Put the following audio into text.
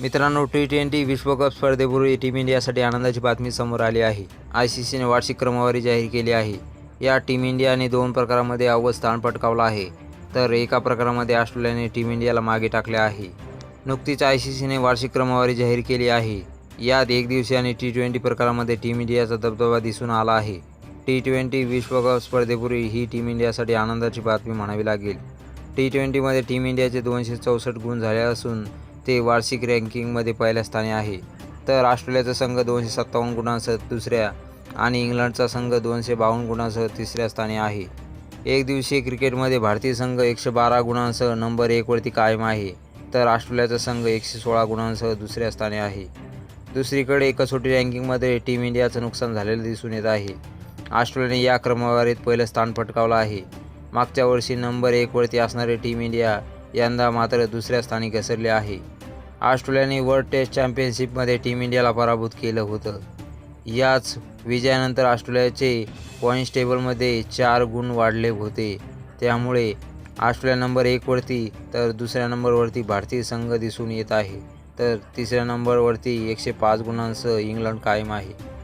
मित्रांनो T twenty विश्वकप स्पर्धेपूर्वी team इंडियासाठी आनंदाची बातमी समोर आली आहे. आय सी सीने वार्षिक क्रमवारी जाहीर केली आहे. या टीम इंडियाने दोन प्रकारामध्ये अव्वल स्थान पटकावलं आहे. तर एका प्रकारामध्ये ऑस्ट्रेलियाने टीम इंडियाला मागे टाकले आहे. नुकतीच आय सी सीने वार्षिक क्रमवारी जाहीर केली आहे. यात एक दिवसीय आणि टी ट्वेंटी प्रकारामध्ये टीम इंडियाचा दबदबा दिसून आला आहे. टी ट्वेंटी विश्वकप स्पर्धेपूर्वी ही टीम इंडियासाठी आनंदाची बातमी म्हणावी लागेल. टी ट्वेंटीमध्ये टीम इंडियाचे दोनशे चौसष्ट गुण झाले असून ते वार्षिक रँकिंगमध्ये पहिल्या स्थानी आहे. तर ऑस्ट्रेलियाचा संघ दोनशे सत्तावन्न गुणांसह दुसऱ्या आणि इंग्लंडचा संघ दोनशे बावन्न गुणांसह तिसऱ्या स्थानी आहे. एक दिवसीय क्रिकेटमध्ये भारतीय संघ एकशे बारा गुणांसह नंबर एकवरती कायम आहे. तर ऑस्ट्रेलियाचा संघ एकशे सोळा गुणांसह दुसऱ्या स्थानी आहे. दुसरीकडे कसोटी रँकिंगमध्ये टीम इंडियाचं नुकसान झालेलं दिसून येत आहे. ऑस्ट्रेलियाने या क्रमवारीत पहिलं स्थान पटकावलं आहे. मागच्या वर्षी नंबर एकवरती असणारे टीम इंडिया यंदा मात्र दुसऱ्या स्थानी घसरले आहे. ऑस्ट्रेलियाने वर्ल्ड टेस्ट चॅम्पियनशिपमध्ये टीम इंडियाला पराभूत केलं होतं. याच विजयानंतर ऑस्ट्रेलियाचे पॉईंट्स टेबलमध्ये चार गुण वाढले होते. त्यामुळे ऑस्ट्रेलिया नंबर एकवरती तर दुसऱ्या नंबरवरती भारतीय संघ दिसून येत आहे. तर तिसऱ्या नंबरवरती एकशे पाच गुणांसह इंग्लंड कायम आहे.